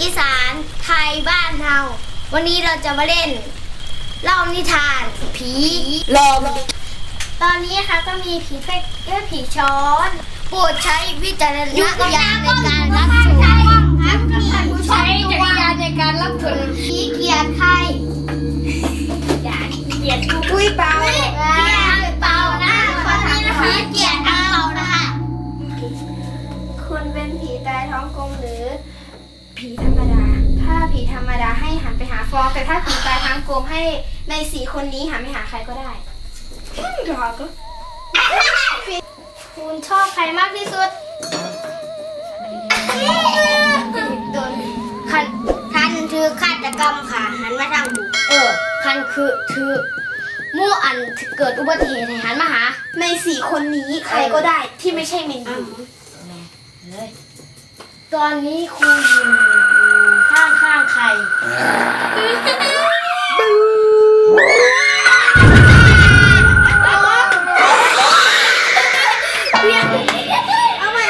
อีสานไทยบ้านเฮาวันนี้เราจะมาเล่นเล่านิทานผีหลอกตอนนี้นะคะก็มีผีเป็ดและผีช้อนโปรดใช้วิจารณญาณในการรับชมครับผู้ใช้จักรยานในการรับชมผีเกียรใครเกียรคุยเปล่าเกียรเปล่านะขอโทษนะคะเกียรเปล่านะคะคุณเป็นผีตายท้องกลมหรือ ผีธรรมดา ถ้าผีธรรมดาให้หันไปหาฟอง แต่ถ้าผีตายท้องกลมให้ในสี่คนนี้หันไปหาใครก็ได้รอก็คุณชอบใครมากที่สุด โดนคันคันคือฆาตกรรมค่ะ หันมาทางบุเออ คันคือคือมู่อันเกิดอุบัติเหตุให้หันมาหา ในสี่คนนี้ใครก็ได้ที่ไม่ใช่เมนยู ตอนนี้คุณอยู่ข้างข้างๆใครเอาใหม่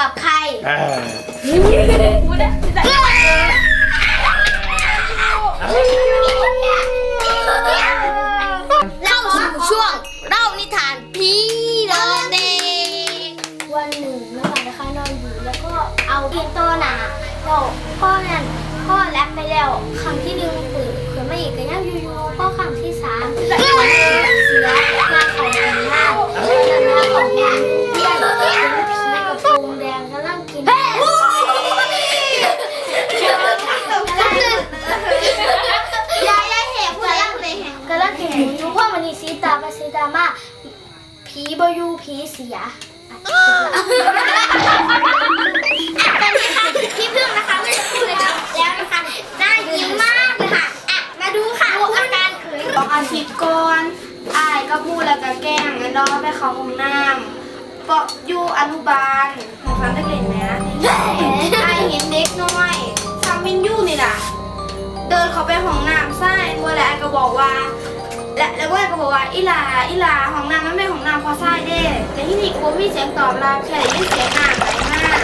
กับใครเล่าสู่ช่วงเล่านิทานพีโรเดวันหนึ่งน้องหวานนะคะนอนอยู่แล้วก็เอาเพียงตัวหนาบอกพ่อนั่นพ่อแลบไปแล้วคำที่หนึ่งเปิดเผื่อไม่อีกก็ยังอยู่อยู่พ่อคำที่สามเสือมาของหน้าหน้าของหน้า สีตาไปสีตามาผีบอยูผีเสียพี่พึ่งนะคะไม่ได้พูดเลยครับแล้วนะคะน่ายิ้มมากเลยค่ะอะมาดูค่ะพูดอาการเขินของอาทิตย์ก่อนอายก็พูดแล้วก็แกล้งกันดอไปเขาห้องน้ำปอกอยู่อนุบาลของฟันได้เล่นไหมนะอายเห็นเด็กน้อยทำมินยู่นี่ล่ะ เดินเขาไปห้องน้ำใส่ตัวแล้วอายก็บอกว่า และแล้วก็ก็บอกว่าอีหลาอีหลาห้องน้ำมันเป็นห้องน้ำพอใส่เด้ แต่ที่นี่กูมีเสียงตอบรับแค่ได้ยินเสียงน้ำไหลมาก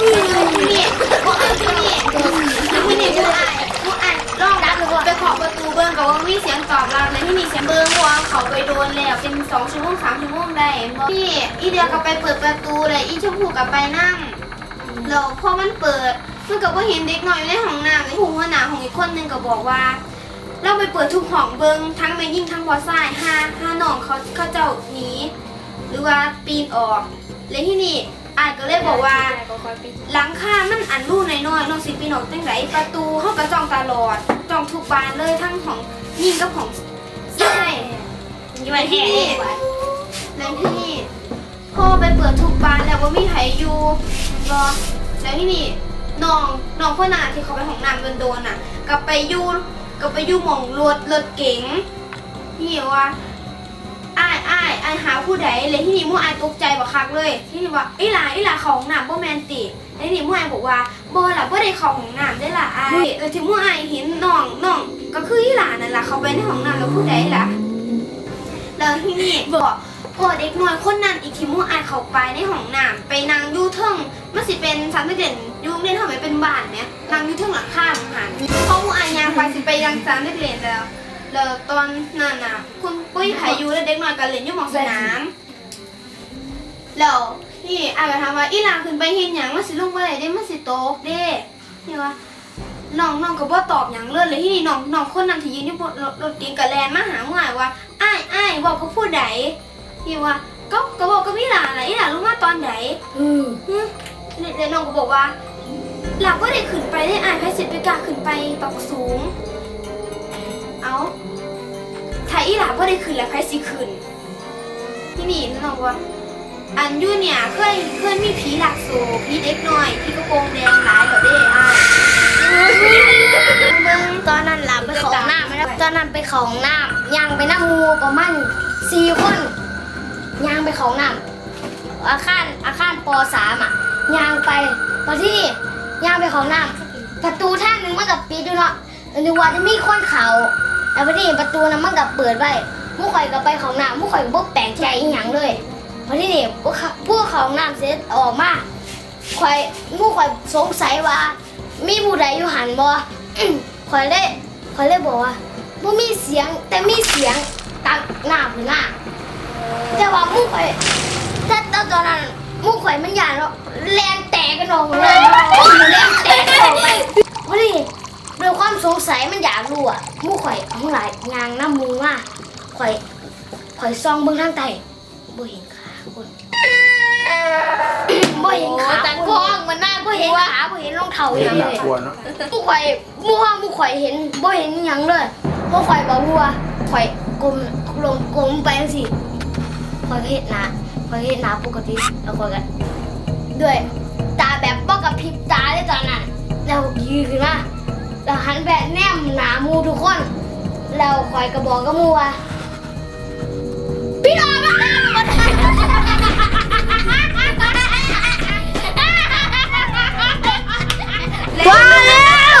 อืมที่นี่พวกอันที่นี่ที่นี่พวกอันพวกอันลองรับไปขอประตูเบิ้งกับว่ามีเสียงตอบรับในที่นี่เสียงเบิ้งเพราะว่าเขาไปโดนแล้วเป็นสองชั่วโมงสามชั่วโมงได้นี่อีเดียก็ไปเปิดประตูเลยอีชมพูก็ไปนั่งแล้วพอมันเปิดมันก็บ่เห็นเด็กน้อยอยู่ในห้องน้ำเลยผู้หัวหน้าของอีกคนหนึงก็บอกว่า เราไปเปิดทุกห้องเบิงทั้งแม่ยิ่งทั้งพอซ้ายห้าห้าน้องเขาเขาเจ้าหนีหรือว่าปีนออกเลยที่นี่อายก็เลยบอกว่าหลังคามันอันรูน้อยๆน้องสิปีนออกจังไดประตูเขาก็จ้องตลอดจ้องทุกบานเลยทั้งของยิ่งกับของซ้ายยี่วันแห่แล้วที่นี่พอไปเปิดทุกบานแล้วว่ามีใครอยู่รอแล้วที่นี่น้องน้องคนน่ะที่เขาไปห้องน้ำโดนๆน่ะกลับไปอยู่ กลับไปอยู่หมองรถรถเก๋งที่ว่าอ้ายอ้ายอ้ายหาผู้ใดเลยที่นี่มู่อายตกใจบักคักเลยที่นี่ว่าไอ้หลาไอ้หลาเขาห้องน้ำบ่แมนติแล้วที่นี่มู่อายบอกว่าบ่ล่ะบ่ได้เข้าห้องน้ำได้ล่ะอ้ายแล้วที่มู่อายเห็นน้องน้องก็คือไอ้หลานั่นล่ะเขาไปในห้องน้ำแล้วผู้ใดล่ะแล้วที่นี่บอกพอเด็กน้อยคนนั้นอีกทีมู่อายเขาไปในห้องน้ำไปนางอยูเทิงมันสิเป็นสามเด่นอยูโรง เรียนทำไมเป็นบ้านเนี่ยนางอยูเทิงหลังคาหันเพราะมู่อายยางไปสิไปยังสามเด่นแล้วแล้วตอนนั้นน่ะ คุณปุ้ยไผอยูและเด็กน้อยกันเล่นอยู่หมองสนามแล้วนี่อายก็ถามว่าอีหลาขึ้นไปเห็นหยังมันสิลงเมื่อไหร่ได้มันสิโตกเด้นี่ว่าน้องน้องก็บ่ตอบหยังเลยเลยที่นี่น้องน้องคนนั้นที่ยืนอยู่บนรถรถเก๋งกับแลนมาหาหมู่อายว่าอ้ายอ้ายบอกกับผู้ใดที่ว่าก็ก็บอกกับพี่หลานน่ะอีหลานลงมาตอนไหนอืมฮึแล้วน้องก็บอกว่า หลับก็ได้ขึ้นไปได้อ้ายใครสิไปกาขึ้นไปปักสูง เอาถ้าอีหลาก็ได้ขึ้นแล้วใครสิขึ้นที่นี่น้องว่าอันยูเนี่ยเคยเคยมีผีหลักโซผีเด็กน้อยผีกระโปรงแดงหลายเหรอเด้อ้ายมึงตอนนั้นหลับไปของน้ำแล้ตอนนั้นไปของน้ำยางไปนั่งงูประมาณสี่คนยางไปของน้ำอาคารอาคารปสามอะยางไปมาที่นี่ ย่างไปของน้ำประตูทางหนึงมันกับปิดอยู่เนาะนึกว่าจะมีคนเขาแต่พอดีประตูนั้นมันกับเปิดไว้มู่ข่อยก็ไปของน้ำมู่ข่อยก็บ่แปลกใจอีหยังเลยพอที่นี่พวกเขาพวกเขาของน้ำเสร็จออกมาข่อยมู่ข่อยสงสัยว่า มีผู้ใดอยู่หันบ่ข่อยเลยข่อยเลยบอกว่าบ่มีเสียงแต่มีเสียงตักน้ำหรือน้าแต่ว่ามู่ข่อยถ้าตอนตอนนั้นมูข่อยมันหยาดแล้วแรงแตกกันออกเลยแรงแตกกันออกไปวันนี้ด้วย ความสงสัยมันอยากรู้อะหมูข่อยทั้งหลายยางน้ำมูว่าข่อยข่อยซองเบื้องทางใต้บ่เห็นขาคนบ่เห็นขาตะกล้องมันน่าบ่เห็นขาบ่เห็นรองเท้าอเห็นย่างหนัเลกยกลัวเนาะหมูข่อยหมูว่าหมูข่อยเห็นบ่เห็นหยังเลยหมูข่อยบอกว่าข่อยกลมลงกลมไปจังซี่ข่อยก็เฮ็ดหน้าข่อยก็เฮ็ดหน้าปกติแล้วข่อยก็ด้วยตาแบบบ่กระพริบตาเลยตอนนั้นแล้วยืนขึ้นมา แล้วหันแบบแนมหนามูทุกคน เราคอยกระบอกกระมัวพี่น้องมาว้าว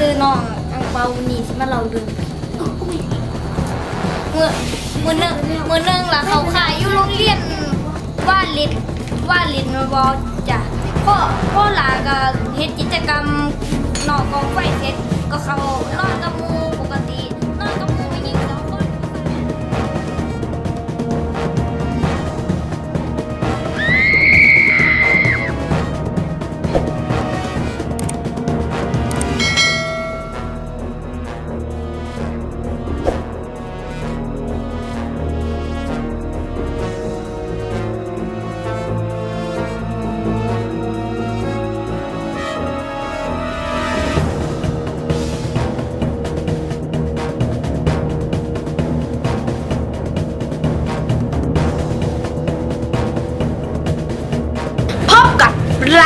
ซื้อน้องอังเปาหนนี้สิมาเราดึงมือมือนึ่งมื่อนึ่งล่ะเขาขายอยู่โรงเรียนว่าลินว่าลินมาบอจ้ะพ่อพ่อหลาก็เฮ็ดกิจกรรมนอกกองไฟเสร็จก็เขา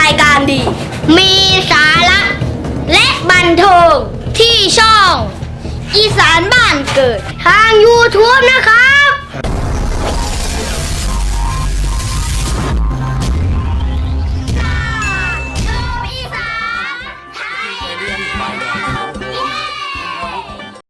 ายการดี มีสาระและบันเทิงที่ช่อง อีสานบ้านเกิด ทาง YouTube นะคะ